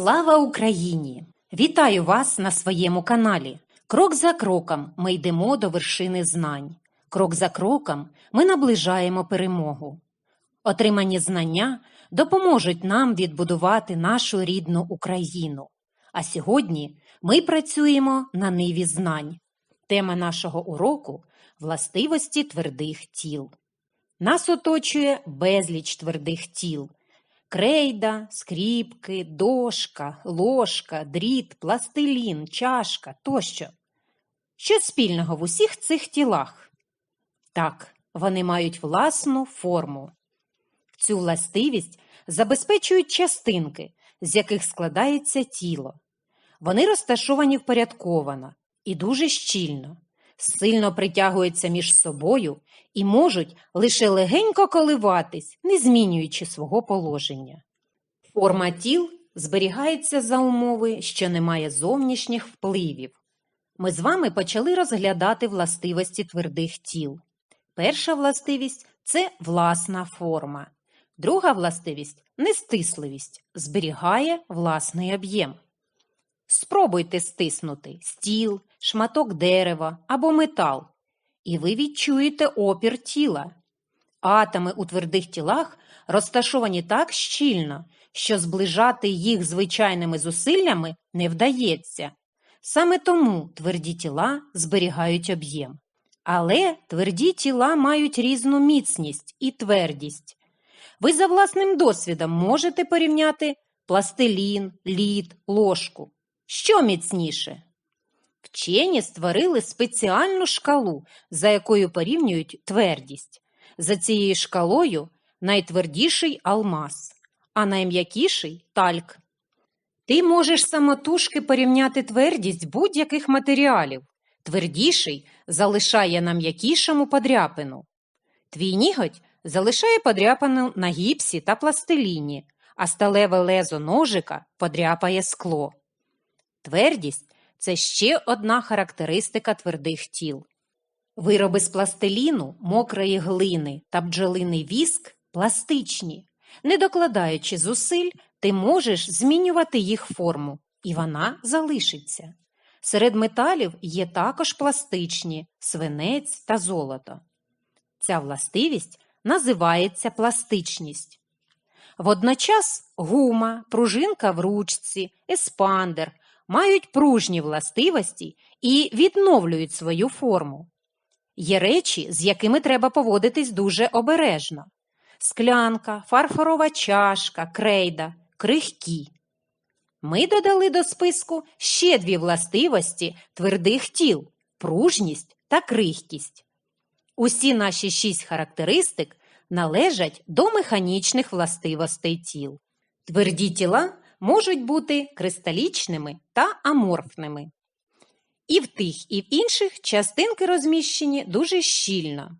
Слава Україні! Вітаю вас на своєму каналі. Крок за кроком ми йдемо до вершини знань. Крок за кроком ми наближаємо перемогу. Отримані знання допоможуть нам відбудувати нашу рідну Україну. А сьогодні ми працюємо на ниві знань. Тема нашого уроку властивості твердих тіл. Нас оточує безліч твердих тіл. Крейда, скріпки, дошка, ложка, дріт, пластилін, чашка тощо. Що спільного в усіх цих тілах? Так, вони мають власну форму. Цю властивість забезпечують частинки, з яких складається тіло. Вони розташовані впорядковано і дуже щільно, сильно притягуються між собою і можуть лише легенько коливатись, не змінюючи свого положення. Форма тіл зберігається за умови, що немає зовнішніх впливів. Ми з вами почали розглядати властивості твердих тіл. Перша властивість це власна форма. Друга властивість нестисливість, зберігає власний об'єм. Спробуйте стиснути стіл, шматок дерева або метал, і ви відчуєте опір тіла. Атоми у твердих тілах розташовані так щільно, що зближати їх звичайними зусиллями не вдається. Саме тому тверді тіла зберігають об'єм. Але тверді тіла мають різну міцність і твердість. Ви за власним досвідом можете порівняти пластилін, лід, ложку. Що міцніше? Вчені створили спеціальну шкалу, за якою порівнюють твердість. За цією шкалою найтвердіший алмаз, а найм'якіший тальк. Ти можеш самотужки порівняти твердість будь-яких матеріалів. Твердіший залишає на м'якішому подряпину. Твій ніготь залишає подряпину на гіпсі та пластиліні, а сталеве лезо ножика подряпає скло. Твердість це ще одна характеристика твердих тіл. Вироби з пластиліну, мокрої глини та бджолиний віск пластичні. Не докладаючи зусиль, ти можеш змінювати їх форму, і вона залишиться. Серед металів є також пластичні свинець та золото. Ця властивість називається пластичність. Водночас гума, пружинка в ручці, еспандер мають пружні властивості і відновлюють свою форму. Є речі, з якими треба поводитись дуже обережно склянка, фарфорова чашка, крейда, крихкі. Ми додали до списку ще дві властивості твердих тіл пружність та крихкість. Усі наші шість характеристик належать до механічних властивостей тіл. Тверді тіла можуть бути кристалічними та аморфними. І в тих, і в інших частинки розміщені дуже щільно,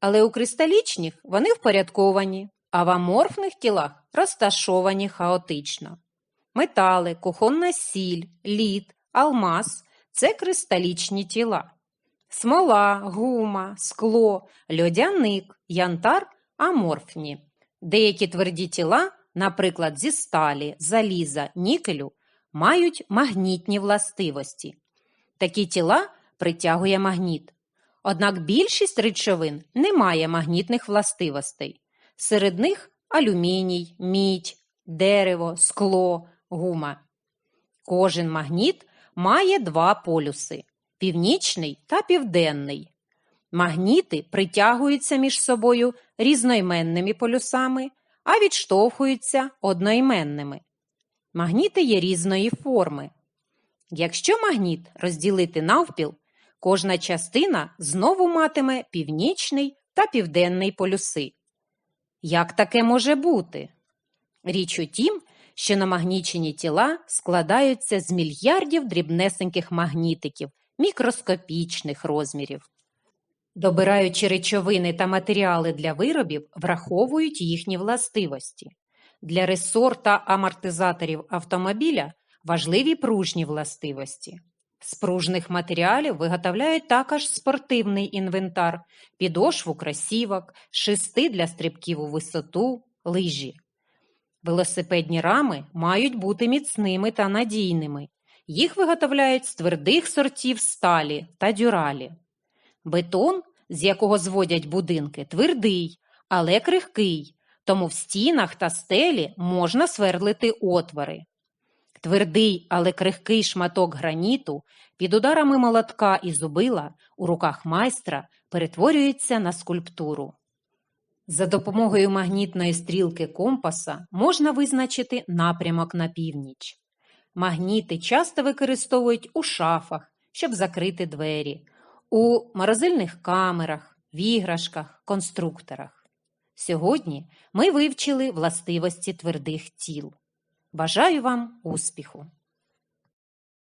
але у кристалічних вони впорядковані, а в аморфних тілах розташовані хаотично. Метали, кухонна сіль, лід, алмаз це кристалічні тіла. Смола, гума, скло, льодяник, янтар аморфні. Деякі тверді тіла, наприклад, зі сталі, заліза, нікелю, мають магнітні властивості. Такі тіла притягує магніт. Однак більшість речовин не має магнітних властивостей. Серед них алюміній, мідь, дерево, скло, гума. Кожен магніт має два полюси північний та південний. Магніти притягуються між собою різноіменними полюсами, а відштовхуються одноіменними. Магніти є різної форми. Якщо магніт розділити навпіл, кожна частина знову матиме північний та південний полюси. Як таке може бути? Річ у тім, що намагнічені тіла складаються з мільярдів дрібнесеньких магнітиків мікроскопічних розмірів. Добираючи речовини та матеріали для виробів, враховують їхні властивості. Для ресор амортизаторів автомобіля важливі пружні властивості. З пружних матеріалів виготовляють також спортивний інвентар, підошву кросівок, шести для стрибків у висоту, лижі. Велосипедні рами мають бути міцними та надійними. Їх виготовляють з твердих сортів сталі та дюралі. Бетон, з якого зводять будинки, твердий, але крихкий, тому в стінах та стелі можна свердлити отвори. Твердий, але крихкий шматок граніту під ударами молотка і зубила у руках майстра перетворюється на скульптуру. За допомогою магнітної стрілки компаса можна визначити напрямок на північ. Магніти часто використовують у шафах, щоб закрити двері, у морозильних камерах, в іграшках, конструкторах. Сьогодні ми вивчили властивості твердих тіл. Бажаю вам успіху!